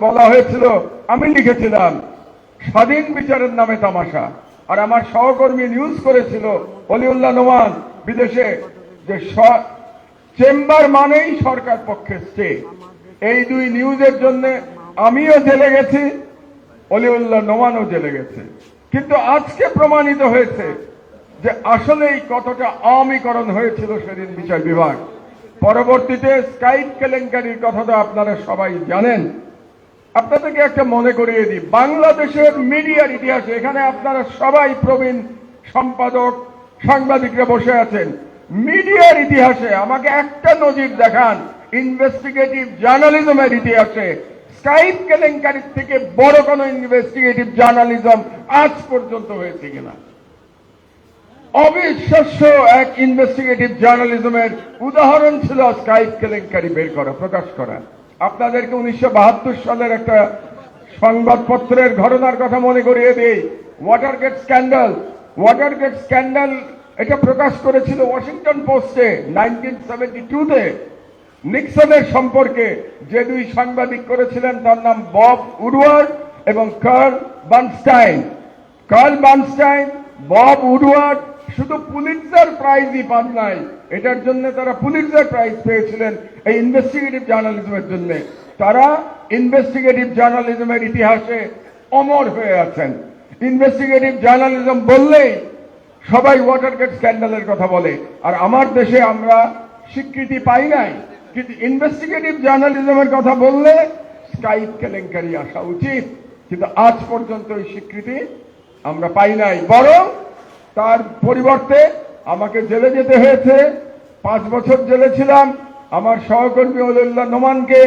বলা- হয়েছিল, আমি লিখেছিলাম, স্বাধীন বিচারের নামে তামাশা। আর আমার সহকর্মী নিউজ করেছিল, অলিউল্লাহ নোমান, বিদেশে, যে চেম্বার মানেই সরকার পক্ষে স্টে এই দুই নিউজের জন্য আমিও জেলে গেছি, অলিউল্লাহ নোমানও জেলে গেছে। কিন্তু আজকে প্রমাণিত হয়েছে যে আসলেই কতটা আমিকরণ হয়েছিল সেদিন বিচার বিভাগ। পরবর্তীতে স্কাইপ কেলেঙ্কারির কথা তো আপনারা সবাই জানেন। আপনাদেরকে একটা মনে করিয়ে দিই, বাংলাদেশের মিডিয়ার ইতিহাসে এখানে আপনারা সবাই প্রবীণ সম্পাদক, সাংবাদিকরা বসে আছেন। মিডিয়ার ইতিহাসে আমাকে একটা নজির দেখান ইনভেস্টিগেটিভ জার্নালিজমের ইতিহাসে। স্কাইপ কেলেঙ্কারির থেকে বড় কোনো ইনভেস্টিগেটিভ জার্নালিজম আজ পর্যন্ত হয়েছে কিনা? অবিশ্বাস্য এক ইনভেস্টিগেটিভ জার্নালিজমের উদাহরণ ছিল স্কাইপ কেলেঙ্কারি বের করা, প্রকাশ করা। আপনাদেরকে উনিশশো বাহাত্তর সালের একটা সংবাদপত্রের ঘটনার কথা মনে করিয়ে দিই। ওয়াটারগেট স্ক্যান্ডাল ওয়াটারগেট স্ক্যান্ডাল এটা প্রকাশ করেছিল ওয়াশিংটন পোস্টে নাইনটিন সেভেন্টি টুতে নিক্সনের সম্পর্কে যে দুই সাংবাদিক করেছিলেন, তার নাম বব উডওয়ার্ড এবং Carl Bernstein Carl Bernstein, Bob Woodward শুধু পুলিটজার প্রাইজই পান নাই। এটার জন্য তারা পুলিটজার প্রাইজ পেয়েছিলেন এই ইনভেস্টিগেটিভ জার্নালিজমের জন্য। তারা ইনভেস্টিগেটিভ জার্নালিজমের ইতিহাসে অমর হয়ে আছেন। ইনভেস্টিগেটিভ জার্নালিজম বললেই সবাই ওয়াটারগেট স্ক্যান্ডালের কথা বলে। আর আমার দেশে আমরা স্বীকৃতি পাই নাই। কিন্তু ইনভেস্টিগেটিভ জার্নালিজমের কথা বললে স্কাইপ কেলেঙ্কারি আসা উচিত। কিন্তু আজ পর্যন্ত ওই স্বীকৃতি আমরা পাই নাই। বরং তার পরিবর্তে আমাকে জেলে যেতে হয়েছে। পাঁচ বছর জেলে ছিলাম। আমার সহকর্মী অলিউল্লাহ নোমানকে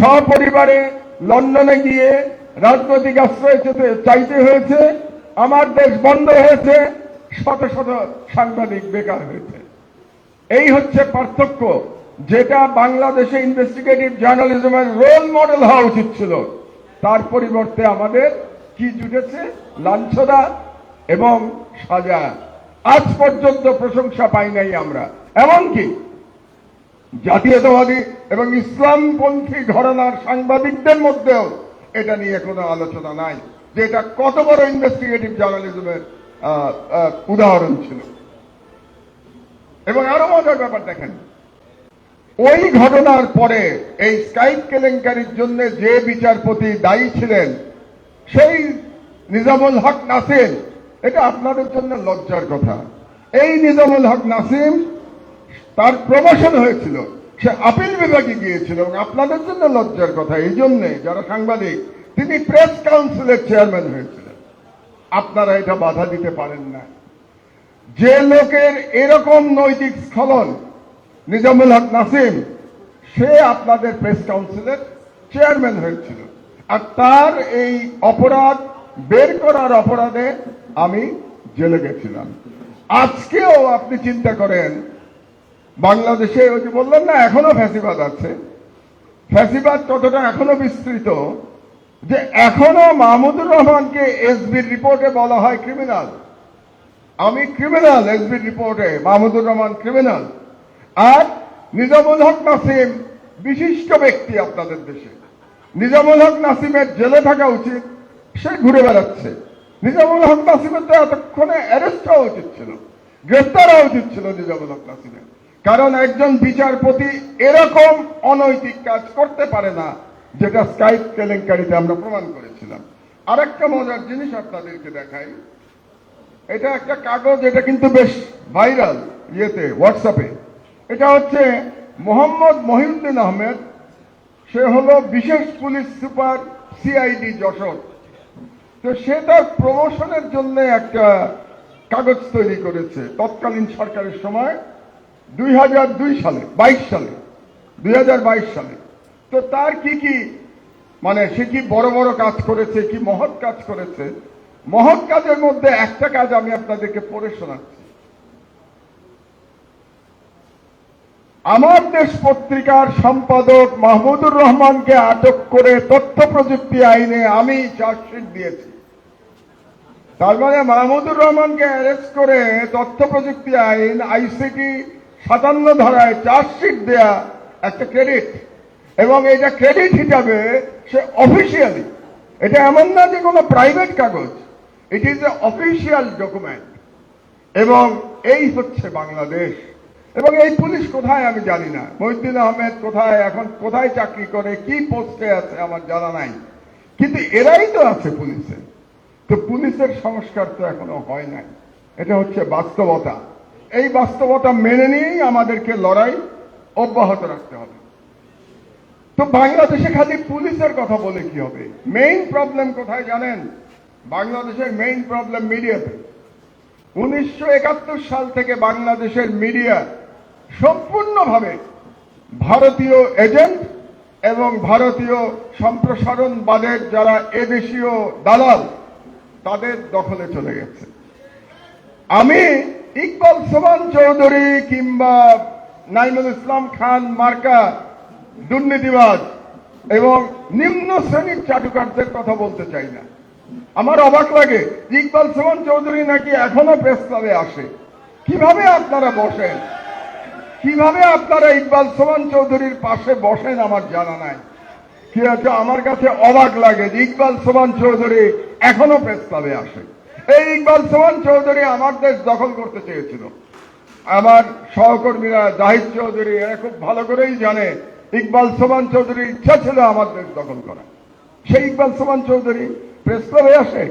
সপরিবারে লন্ডনে গিয়ে রাজনৈতিক আশ্রয় চাইতে হয়েছে। আমার দেশ বন্ধ হয়েছে। শত শত সাংবাদিক বেকার হয়েছে। এই হচ্ছে পার্থক্য, যেটা বাংলাদেশে ইনভেস্টিগেটিভ জার্নালিজমের রোল মডেল হওয়া উচিত ছিল। তার পরিবর্তে আমাদের কি জুটেছে? লাঞ্ছনা এবং সাজা। আজ পর্যন্ত প্রশংসা পাই নাই আমরা। এমনকি জাতীয়তাবাদী এবং ইসলামপন্থী ঘরানার সাংবাদিকদের মধ্যেও এটা নিয়ে কোনো আলোচনা নাই, যে এটা কত বড় ইনভেস্টিগেটিভ জার্নালিজমের উদাহরণ ছিল। এবং আরও মজার ব্যাপার দেখেন, ওই ঘটনার পরে এই স্কাইপ কেলেঙ্কারির জন্য যে বিচারপতি দায়ী ছিলেন, সেই নিজামুল হক নাসিম এটা আপনাদের জন্য লজ্জার কথা। এই নিজামুল হক নাসিম তার প্রমোশন হয়েছিল। সে আপিল বিভাগে গিয়েছিল এবং আপনাদের জন্য লজ্জার কথা। এই জন্যে যারা সাংবাদিক, তিনি প্রেস কাউন্সিলের চেয়ারম্যান হয়েছিলেন। আপনারা এটা বাধা দিতে পারেন না। যে লোকের এরকম নৈতিক স্খলন নিজামুল হক নাসিম, সে আপনাদের প্রেস কাউন্সিলের চেয়ারম্যান হয়েছিল। আর তার এই অপরাধ বের করার অপরাধে আমি জেলে গেছিলাম। আজকেও আপনি চিন্তা করেন, বাংলাদেশে ওই যে বললেন না, এখনও ফ্যাসিবাদ আছে। ফ্যাসিবাদ কতটা এখনও বিস্তৃত যে এখনও মাহমুদুর রহমানকে এসবির রিপোর্টে বলা হয় ক্রিমিনাল। আমি ক্রিমিনাল, এসবির রিপোর্টে, মাহমুদুর রহমান ক্রিমিনাল। আর নিজামুল হক নাসিম বিশিষ্ট ব্যক্তি আপনাদের দেশে। নিজামুল হক নাসিমের জেলে থাকা উচিত, সে ঘুরে বেড়াচ্ছে। নিজামুল হক নাসিমের তো এতক্ষণে অ্যারেস্ট হওয়া উচিত ছিল। গ্রেফতার হওয়া উচিত ছিল নিজামুল হক নাসিমের। কারণ একজন বিচারপতি এরকম অনৈতিক কাজ করতে পারে না, যেটা স্কাইপ কেলেঙ্কারিতে আমরা প্রমাণ করেছিলাম। আরেকটা মজার জিনিস আপনাদেরকে দেখাই। এটা একটা কাগজ, এটা কিন্তু বেশ ভাইরাল ইয়েতে হোয়াটসঅ্যাপে এটা হচ্ছে মোহাম্মদ মহিউদ্দিন আহমেদ। সে হলো বিশেষ পুলিশ সুপার সিআইডি যশোর। তো সে তার প্রমোশনের জন্য একটা কাগজ তৈরি করেছে। তৎকালীন সরকারের সময়, দুই হাজার দুই সালে, বাইশ সালে, দুই হাজার বাইশ সালে। তো তার কি কি মানে সে কি বড় বড় কাজ করেছে, কি মহৎ কাজ করেছে? মহৎ কাজের মধ্যে একটা কাজ আমি আপনাদেরকে পড়ে শোনাচ্ছি। আমার দেশ পত্রিকার সম্পাদক মাহমুদুর রহমানকে আটক করে তথ্য প্রযুক্তি আইনে আমি চার্জশিট দিয়েছি। তার মানে মাহমুদুর রহমানকে অ্যারেস্ট করে তথ্য প্রযুক্তি আইন আইসিটি সাতান্ন ধারায় চার্জশিট দেয়া একটা ক্রেডিট এবং এটা ক্রেডিট হিসাবে সে অফিসিয়ালি এটা এমন না যে কোনো প্রাইভেট কাগজ it is a official document এবং এই হচ্ছে বাংলাদেশ। এবং এই পুলিশ কোথায় আমি জানি না। মহিউদ্দিন আহমেদ কোথায়, এখন কোথায় চাকরি করে, কি পোস্টে আছে আমার জানা নাই। কিন্তু এরাই তো আছে পুলিশে। তো পুলিশের সংস্কার তো এখনও হয় নাই। এটা হচ্ছে বাস্তবতা। এই বাস্তবতা মেনে নিয়েই আমাদেরকে লড়াই অব্যাহত রাখতে হবে। তো বাংলাদেশে খালি পুলিশের কথা বলে কি হবে? মেইন প্রবলেম কোথায় জানেন? বাংলাদেশের মেইন প্রবলেম মিডিয়াতে উনিশশো একাত্তর সাল থেকে বাংলাদেশের মিডিয়া সম্পূর্ণভাবে ভারতীয় এজেন্ট এবং ভারতীয় সম্প্রসারণবাদের যারা এদেশীয় দালাল তাদের দখলে চলে গেছে। আমি ইকবাল সোমান চৌধুরী কিংবা নাইমুল ইসলাম খান মার্কা দুর্নীতিবাজ এবং নিম্ন শ্রেণির চাটুকারদের কথা বলতে চাই না। আমার অবাক লাগে ইকবাল সোমান চৌধুরী নাকি এখনও প্রেস ক্লাবে আসে। কীভাবে আপনারা বসেন? কীভাবে আপনারা ইকবাল সোমান চৌধুরীর পাশে বসেন আমার জানা নাই। কি আছে? আমার কাছে অবাক লাগে যে ইকবাল সোমান চৌধুরী এখনও প্রেস ক্লাবে আসে। এই ইকবাল সোমান চৌধুরী আমার দেশ দখল করতে চেয়েছিল। আমার সহকর্মীরা জাহিদ চৌধুরী, এরা খুব ভালো করেই জানে, ইকবাল সোমান চৌধুরীর ইচ্ছা ছিল আমার দেশ দখল করা সেই ইকবাল সোমান চৌধুরী প্রেস ক্লাবে আসে।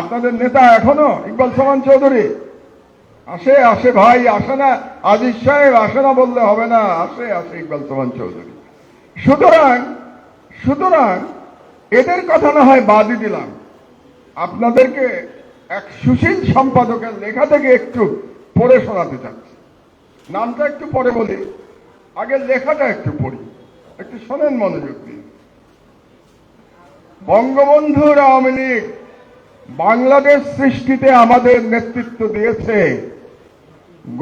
আপনাদের নেতা এখনও ইকবাল সোমান চৌধুরী? আসে আসে ভাই, আসে না। আজিজ সাহেব, আসে না বললে হবে না। আসে আসে ইকবাল সোমান চৌধুরী। সুতরাং সুতরাং এদের কথা না হয় বাদই দিলাম। আপনাদেরকে এক সুশীল সম্পাদকের লেখা থেকে একটু পড়ে শোনাতে চাচ্ছি। নামটা একটু পরে বলি, আগে লেখাটা একটু পড়ি। একটু শোনেন মনোযোগ দিন বঙ্গবন্ধুর আওয়ামী লীগ বাংলাদেশ সৃষ্টিতে আমাদের নেতৃত্ব দিয়েছে।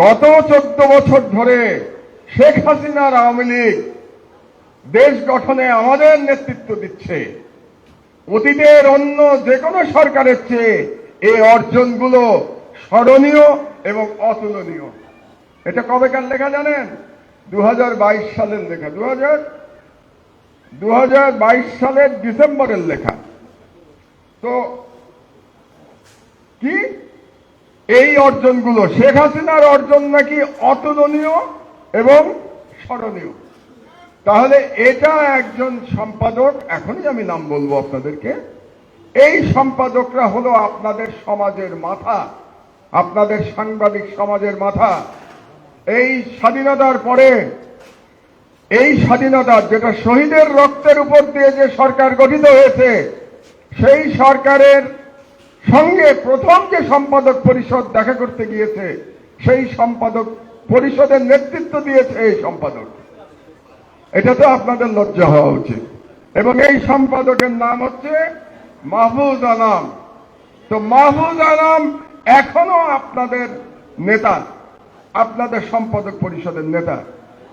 গত চোদ্দ বছর ধরে শেখ হাসিনার আওয়ামী লীগ দেশ গঠনে আমাদের নেতৃত্ব দিচ্ছে। অতীতের অন্য যে কোনো সরকারের চেয়ে এই অর্জনগুলো স্মরণীয় এবং অতুলনীয়। এটা কবেকার লেখা জানেন? দু হাজার বাইশ সালের লেখা। দু দু সালের ডিসেম্বরের লেখা। তো কি? এই অর্জনগুলো শেখ হাসিনার অর্জন নাকি অতুলনীয় এবং স্মরণীয়? তাহলে এটা একজন সম্পাদক, এখনই আমি নাম বলব আপনাদেরকে, এই সম্পাদকরা হলো আপনাদের সমাজের মাথা, আপনাদের সাংবাদিক সমাজের মাথা। এই স্বাধীনতার পরে, এই স্বাধীনতা যেটা শহীদের রক্তের উপর দিয়ে যে সরকার গঠিত হয়েছে, সেই সরকারের সঙ্গে প্রথম যে সম্পাদক পরিষদ দেখা করতে গিয়েছে, সেই সম্পাদক পরিষদের নেতৃত্ব দিয়েছে এই সম্পাদক। এটা তো আপনাদের লজ্জা হওয়া উচিত। এবং এই সম্পাদকের নাম হচ্ছে মাহফুজ আনাম। তো মাহফুজ আনাম এখনও আপনাদের নেতা, আপনাদের সম্পাদক পরিষদের নেতা।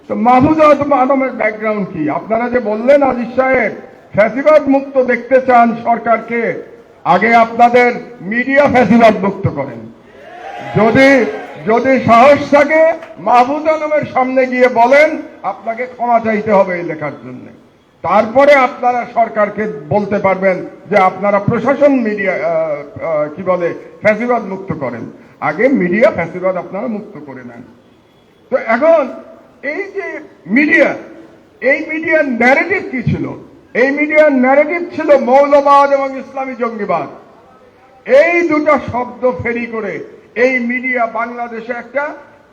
তো মাহফুজ আলমের ব্যাকগ্রাউন্ড কি? আপনারা যে বললেন আজিজ সাহেব, ফ্যাসিবাদ মুক্ত দেখতে চান সরকারকে, আগে আপনাদের মিডিয়া ফ্যাসিবাদ মুক্ত করেন। যদি যদি সাহস থাকে, মাহফুজ আলমের সামনে গিয়ে বলেন আপনাকে ক্ষমা চাইতে হবে এই লেখার জন্য। তারপরে আপনারা সরকারকে বলতে পারবেন যে আপনারা প্রশাসন মিডিয়া কি বলে, ফ্যাসিবাদ মুক্ত করেন। আগে মিডিয়া ফ্যাসিবাদ আপনারা মুক্ত করে নেন। তো এখন এই যে মিডিয়া, এই মিডিয়ার ন্যারেটিভ কি ছিল? এই মিডিয়ার ন্যারেটিভ ছিল মৌলবাদ এবং ইসলামী জঙ্গিবাদ। এই দুটো শব্দ ফেরি করে এই মিডিয়া বাংলাদেশে একটা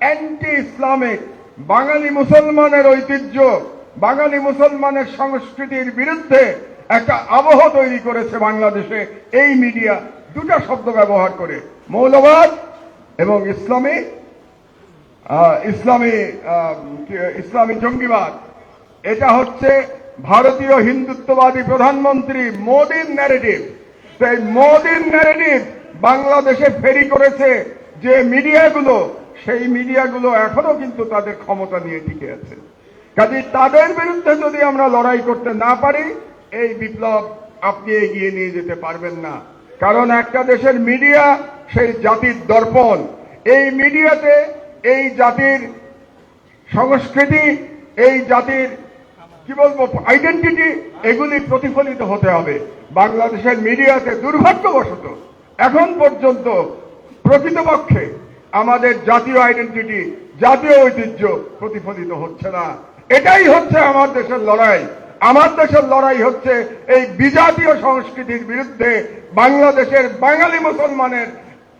অ্যান্টি ইসলামিক বাঙালি মুসলমানের ঐতিহ্য, বাঙালি মুসলমানের সংস্কৃতির বিরুদ্ধে একটা আবহ তৈরি করেছে বাংলাদেশে। এই মিডিয়া দুটা শব্দ ব্যবহার করে, মৌলবাদ এবং ইসলামী ইসলামী ইসলামী জঙ্গিবাদ। এটা হচ্ছে ভারতীয় হিন্দুত্ববাদী প্রধানমন্ত্রী মোদীর ন্যারেটিভ সেই মোদীর ন্যারেটিভ বাংলাদেশে ফেরি করেছে যে মিডিয়াগুলো সেই মিডিয়াগুলো এখনও কিন্তু তাদের ক্ষমতা নিয়ে টিকে আছে। কাজে তাদের বিরুদ্ধে যদি আমরা লড়াই করতে না পারি, এই বিপ্লব আপনি এগিয়ে নিয়ে যেতে পারবেন না। কারণ একটা দেশের মিডিয়া সেই জাতির দর্পণ। এই মিডিয়াতে এই জাতির সংস্কৃতি, এই জাতির, কি বলব আইডেন্টিটি এগুলি প্রতিফলিত হতে হবে। বাংলাদেশের মিডিয়াতে দুর্ভাগ্যবশত এখন পর্যন্ত প্রকৃতপক্ষে আমাদের জাতীয় আইডেন্টিটি জাতীয় ঐতিহ্য প্রতিফলিত হচ্ছে না। এটাই হচ্ছে আমার দেশের লড়াই। আমার দেশের লড়াই হচ্ছে এই বিজাতীয় সংস্কৃতির বিরুদ্ধে বাংলাদেশের বাঙালি মুসলমানের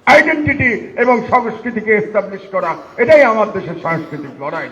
আইডেন্টিটি এবং সংস্কৃতিকে এস্টাবলিশ করা। এটাই আমার দেশের সাংস্কৃতিক লড়াই।